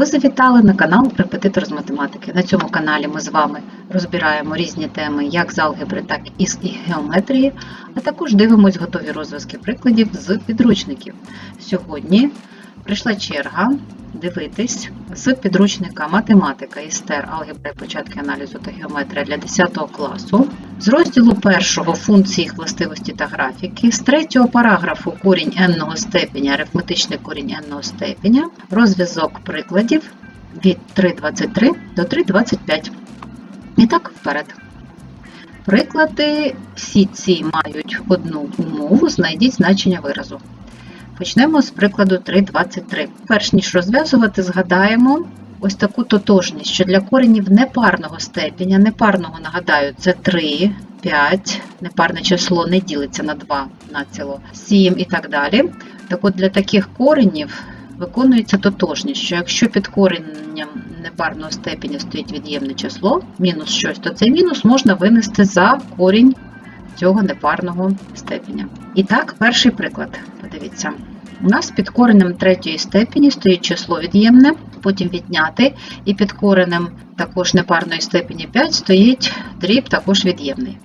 Ви завітали на канал Репетитор з математики. На цьому каналі ми з вами розбираємо різні теми як з алгебри, так і з геометрії, а також дивимось готові розв'язки прикладів з підручників. Сьогодні прийшла черга дивитись з підручника математика істер алгебра і початки аналізу та геометрія для 10 класу. З розділу першого функції їх властивості та графіки, з третього параграфу корінь n степеня, арифметичний корінь n степеня, розв'язок прикладів від 3.23 до 3.25. І так, вперед. Приклади всі ці мають одну умову, знайдіть значення виразу. Почнемо з прикладу 3.23. Перш ніж розв'язувати, згадаємо ось таку тотожність, що для коренів непарного степеня, непарного, нагадаю, це 3, 5, непарне число не ділиться на 2 націло, 7 і так далі. Так от для таких коренів виконується тотожність, що якщо під коренням непарного степеня стоїть від'ємне число, мінус щось, то цей мінус можна винести за корінь цього непарного степеня. І так, перший приклад. Подивіться. У нас під коренем третьої степені стоїть число від'ємне, потім відняти, і під коренем також непарної степені 5 стоїть дріб також від'ємний.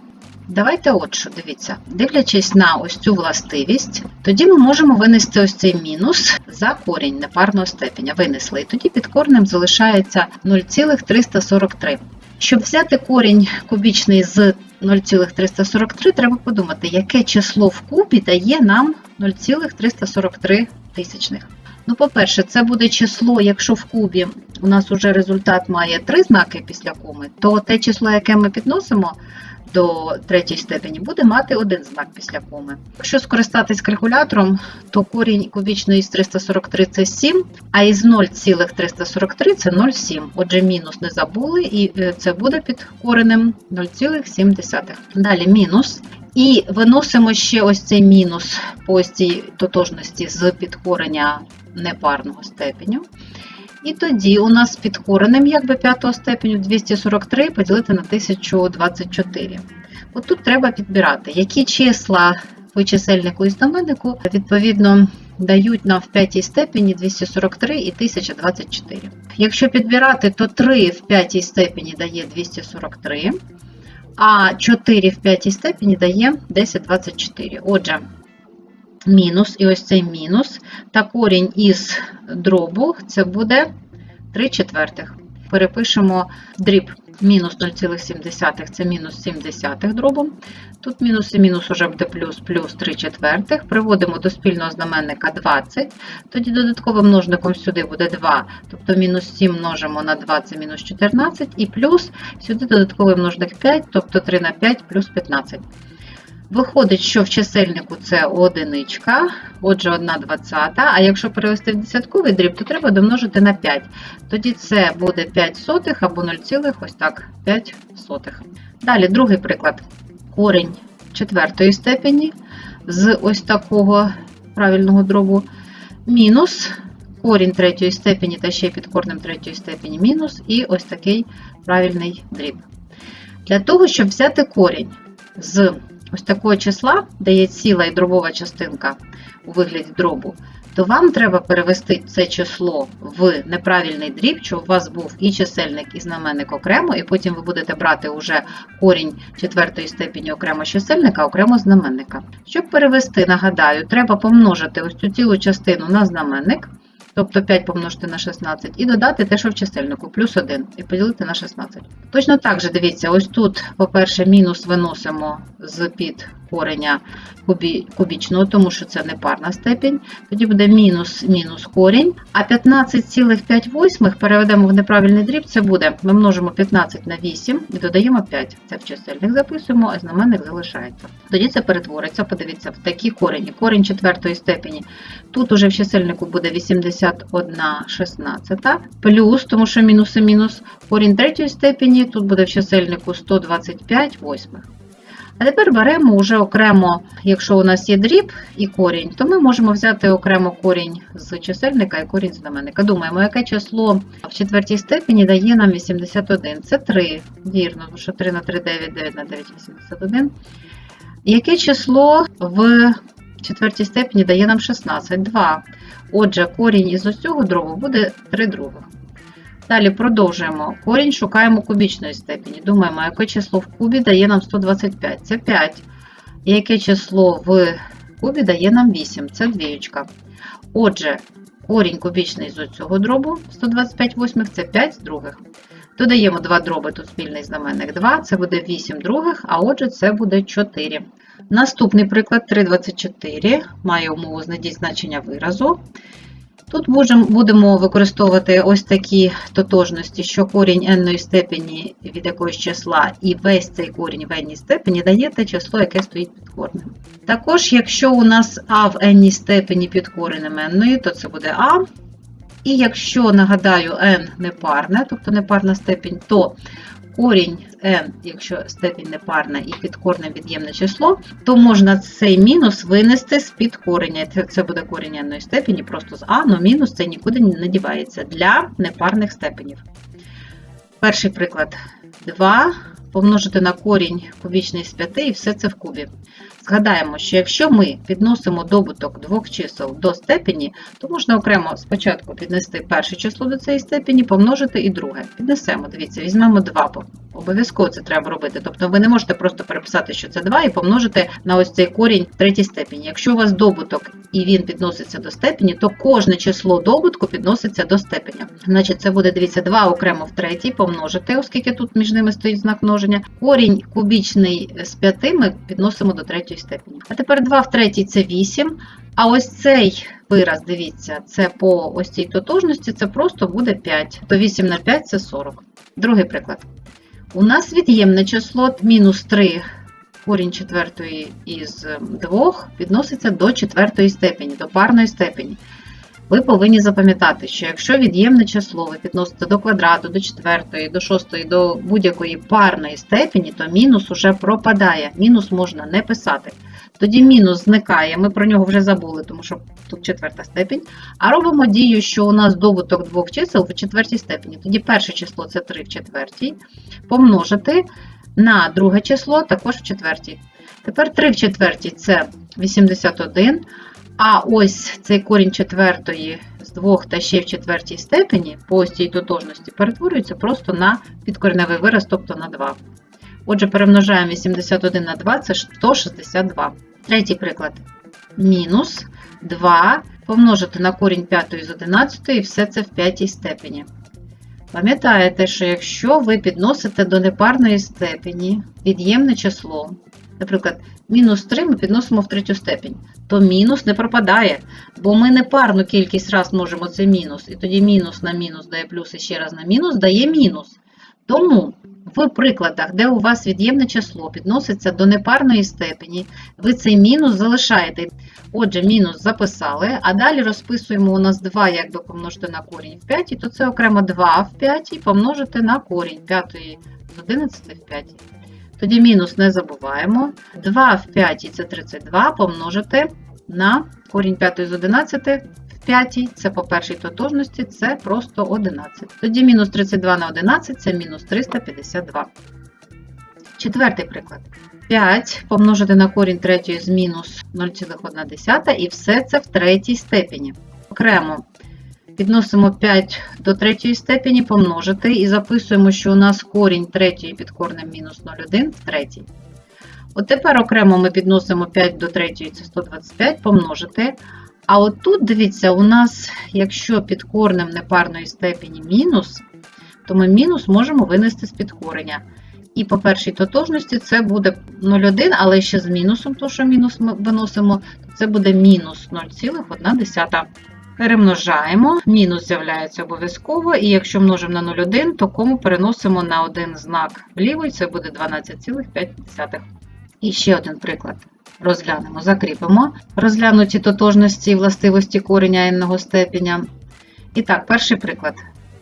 Давайте от що, дивіться, дивлячись на ось цю властивість, тоді ми можемо винести ось цей мінус за корінь непарного степеня. Винесли. І тоді під коренем залишається 0,343. Щоб взяти корінь кубічний з 0,343, треба подумати, яке число в кубі дає нам 0,343 тисячних. Ну, по-перше, це буде число, якщо в кубі у нас вже результат має три знаки після коми, то те число, яке ми підносимо до третьої степені, буде мати один знак після коми. Якщо скористатись калькулятором, то корінь кубічної з 343 це 7, а із 0,343 це 0,7. Отже, мінус не забули, і це буде під коренем 0,7. Далі мінус. І виносимо ще ось цей мінус по ось цій тотожності з підкорення непарного степеню. І тоді у нас під коренем якби п'ятого степеню 243 поділити на 1024. От тут треба підбирати, які числа по чисельнику і знаменнику відповідно дають нам в п'ятій степені 243 і 1024. Якщо підбирати, то 3 в п'ятій степені дає 243, а 4 в п'ятій степені дає 1024. Отже, мінус, і ось цей мінус, та корінь із дробу це буде 3 четвертих. Перепишемо дріб мінус 0,7 це мінус 7 десятих дробом. Тут мінус і мінус уже буде плюс, плюс 3 четвертих. Приводимо до спільного знаменника 20. Тоді додатковим множником сюди буде 2, тобто мінус 7 множимо на 2 це мінус 14, і плюс сюди додатковий множник 5, тобто 3 на 5 плюс 15. Виходить, що в чисельнику це одиничка, отже, 1 двадцята, а якщо перевести в десятковий дріб, то треба домножити на 5. Тоді це буде 5 сотих або 0, ось так, 5 сотих. Далі другий приклад. Корінь четвертої степені з ось такого правильного дробу мінус корінь третьої степені та ще під корнем третьої степені мінус, і ось такий правильний дріб. Для того, щоб взяти корінь з ось такого числа, де є ціла і дробова частинка у вигляді дробу, то вам треба перевести це число в неправильний дріб, що у вас був і чисельник, і знаменник окремо, і потім ви будете брати уже корінь четвертої степені окремо чисельника, окремо знаменника. Щоб перевести, нагадаю, треба помножити ось цю цілу частину на знаменник. Тобто 5 помножити на 16, і додати те, що в чисельнику, плюс 1, і поділити на 16. Точно так же, дивіться, ось тут, по-перше, мінус виносимо з під кореня кубічного, тому що це непарна степінь. Тоді буде мінус мінус корінь. А 15,5 переведемо в неправильний дріб, це буде, ми множимо 15 на 8 і додаємо 5. Це в чисельник записуємо, а знаменник залишається. Тоді це перетвориться, подивіться, в такі корені. Корінь четвертої степені. Тут уже в чисельнику буде 81 16, плюс, тому що мінус і мінус, корінь третьої степені, тут буде в чисельнику 125 восьмих. А тепер беремо вже окремо, якщо у нас є дріб і корінь, то ми можемо взяти окремо корінь з чисельника і корінь з знаменника. Думаємо, яке число в четвертій степені дає нам 81. Це 3, вірно, тому що 3 на 3 9, 9 на 9 81. Яке число в четвертій степені дає нам 16? 2. Отже, корінь із ось цього дробу буде 3 других. Далі продовжуємо. Корінь шукаємо кубічної степені. Думаємо, яке число в кубі дає нам 125. Це 5. І яке число в кубі дає нам 8. Це двієчка. Отже, корінь кубічний з цього дробу 125 восьмих це 5 других. Додаємо 2 дроби, тут спільний знаменник 2, це буде 8 других, а отже, це буде 4. Наступний приклад 3,24 має умову знайдіть значення виразу. Тут можем- будемо використовувати ось такі тотожності, що корінь n степені від якогось числа і весь цей корінь в n степені дає те число, яке стоїть під коренем. Також, якщо у нас а в n степені під коренем n, то це буде а. І якщо, нагадаю, n непарне, тобто непарна степень, то корінь n, якщо степінь непарна і підкорне від'ємне число, то можна цей мінус винести з під кореня. Це, буде корінь n степені, просто з а, але мінус це нікуди не дівається для непарних степенів. Перший приклад 2 помножити на корінь кубічний з 5 і все це в кубі. Згадаємо, що якщо ми підносимо добуток двох чисел до степені, то можна окремо спочатку піднести перше число до цієї степені, помножити і друге. Піднесемо, дивіться, візьмемо 2. Обов'язково це треба робити. Тобто ви не можете просто переписати, що це 2, і помножити на ось цей корінь третій степені. Якщо у вас добуток і він підноситься до степені, то кожне число добутку підноситься до степені. Значить, це буде, дивіться, 2 окремо в третій помножити, оскільки тут між ними стоїть знак множення. Корінь кубічний з 5 ми підносимо до третьої степені. А тепер 2 в третій це 8. А ось цей вираз, дивіться, це по ось цій тотожності, це просто буде 5. То 8 на 5 це 40. Другий приклад. У нас від'ємне число мінус 3 корінь четвертої із 2 відноситься до четвертої степені, до парної степені. Ви повинні запам'ятати, що якщо від'ємне число ви підносите до квадрату, до четвертої, до шостої, до будь-якої парної степені, то мінус уже пропадає. Мінус можна не писати. Тоді мінус зникає, ми про нього вже забули, тому що тут четверта степень. А робимо дію, що у нас добуток двох чисел в четвертій степені. Тоді перше число це 3 в четвертій, помножити на друге число також в четвертій. Тепер 3 в четвертій це 81. А ось цей корінь четвертої з двох та ще в четвертій степені по цій тотожності перетворюється просто на підкореневий вираз, тобто на 2. Отже, перемножаємо 81 на 2 це 162. Третій приклад. Мінус 2 помножити на корінь 5 з 11 і все це в п'ятій степені. Пам'ятаєте, що якщо ви підносите до непарної степені від'ємне число, наприклад, мінус 3 ми підносимо в третю степень, то мінус не пропадає, бо ми непарну кількість раз множимо цей мінус, і тоді мінус на мінус дає плюс і ще раз на мінус дає мінус. Тому в прикладах, де у вас від'ємне число підноситься до непарної степені, ви цей мінус залишаєте. Отже, мінус записали, а далі розписуємо у нас 2, якби помножити на корінь в 5, то це окремо 2 в 5 помножити на корінь 5 з 11 в 5. Тоді мінус не забуваємо. 2 в 5 це 32 помножити на корінь 5 з 11 в 5, це по першій тотожності, це просто 11. Тоді мінус 32 на 11 це мінус 352. Четвертий приклад. 5 помножити на корінь третьої з мінус 0,1 і все це в третій степені. Окремо підносимо 5 до третьої степені, помножити і записуємо, що у нас корінь третьої під корнем мінус 0,1 в третій. От тепер окремо ми підносимо 5 до третьої, це 125, помножити. А от тут, дивіться, у нас, якщо під корнем непарної степені мінус, то ми мінус можемо винести з під кореня. І по першій тотожності це буде 0,1, але ще з мінусом, то що мінус ми виносимо, то це буде мінус 0,1. Перемножаємо, мінус з'являється обов'язково, і якщо множимо на 0,1, то кому переносимо на один знак вліво, і це буде 12,5. І ще один приклад. Розглянемо, закріпимо розглянуті тотожності і властивості кореня n степеня. І так, перший приклад.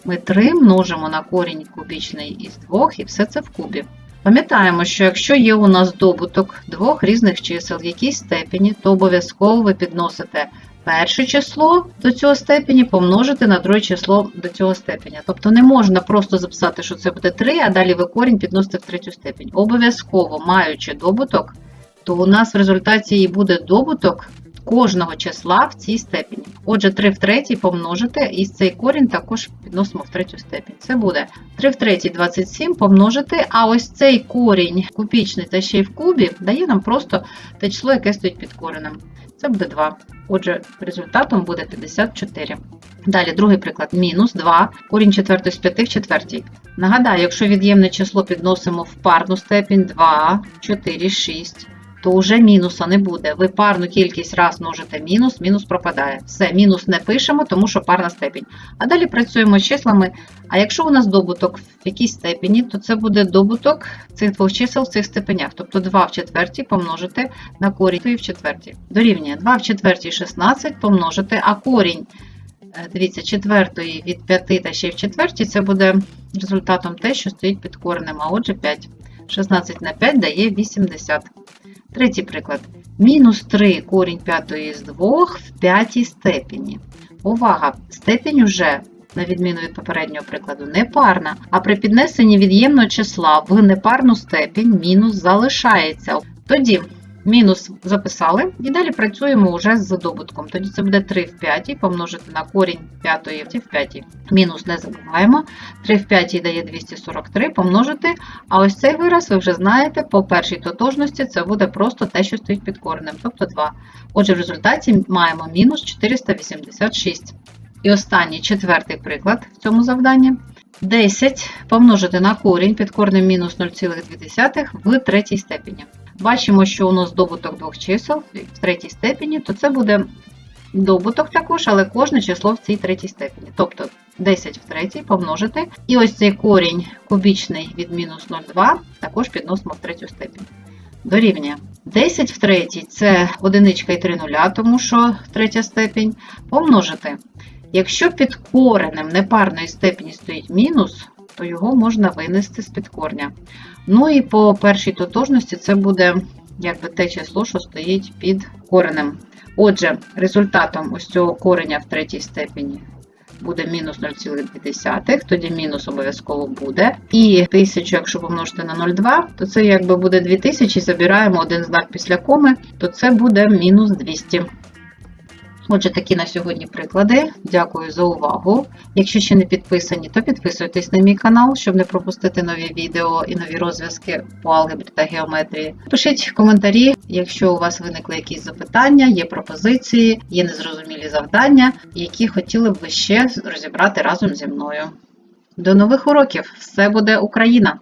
Ми 3 множимо на корінь кубічний із 2, і все це в кубі. Пам'ятаємо, що якщо є у нас добуток двох різних чисел в якійсь степені, то обов'язково ви підносите перше число до цього степені помножити на друге число до цього степеня. Тобто не можна просто записати, що це буде 3, а далі ви корінь підносите в третю степень. Обов'язково, маючи добуток, то у нас в результаті і буде добуток кожного числа в цій степені. Отже, 3 в третій помножити, і цей корінь також підносимо в третю степінь. Це буде 3 в третій 27 помножити, а ось цей корінь кубічний та ще й в кубі дає нам просто те число, яке стоїть під коренем. Це буде 2. Отже, результатом буде 54. Далі, другий приклад. Мінус 2, корінь четвертої з 5 в четвертій. Нагадаю, якщо від'ємне число підносимо в парну степінь 2, 4, 6, то вже мінуса не буде. Ви парну кількість раз множите мінус, мінус пропадає. Все, мінус не пишемо, тому що парна степінь. А далі працюємо з числами. А якщо у нас добуток в якійсь степені, то це буде добуток цих двох чисел в цих степенях. Тобто 2 в четвертій помножити на корінь в четвертій. Дорівнює 2 в четвертій 16 помножити, а корінь Е, Дивіться, четвертої від 5 та ще в четвертій, це буде результатом те, що стоїть під коренем, а отже 5. 16 на 5 дає 80. Третій приклад. Мінус 3 корінь п'ятої з 2 в п'ятій степені. Увага! Степінь уже, на відміну від попереднього прикладу, не парна, а при піднесенні від'ємного числа в непарну степінь мінус залишається. Тоді Мінус записали і далі працюємо вже з добутком. Тоді це буде 3 в 5 помножити на корінь 5 в 5. Мінус не забуваємо. 3 в 5 дає 243 помножити. А ось цей вираз ви вже знаєте, по першій тотожності це буде просто те, що стоїть під коренем, тобто 2. Отже, в результаті маємо мінус 486. І останній четвертий приклад в цьому завданні. 10 помножити на корінь під коренем мінус 0,2 в третій степені. Бачимо, що у нас добуток двох чисел в третій степені, то це буде добуток також, але кожне число в цій третій степені. Тобто 10 в третій помножити. І ось цей корінь кубічний від мінус 0,2 також підносимо в третю степень. Дорівнює. 10 в третій це одиничка і 3 нуля, тому що третя степень. Помножити. Якщо під коренем непарної степені стоїть мінус, то його можна винести з під корня. Ну і по першій тотожності це буде якби те число, що стоїть під коренем. Отже, результатом ось цього кореня в третій степені буде мінус 0,2, тоді мінус обов'язково буде. І 1000, якщо помножити на 0,2, то це якби буде 2000, забираємо один знак після коми, то це буде мінус 200. Отже, такі на сьогодні приклади. Дякую за увагу. Якщо ще не підписані, то підписуйтесь на мій канал, щоб не пропустити нові відео і нові розв'язки по алгебрі та геометрії. Пишіть коментарі, якщо у вас виникли якісь запитання, є пропозиції, є незрозумілі завдання, які хотіли б ви ще розібрати разом зі мною. До нових уроків! Все буде Україна!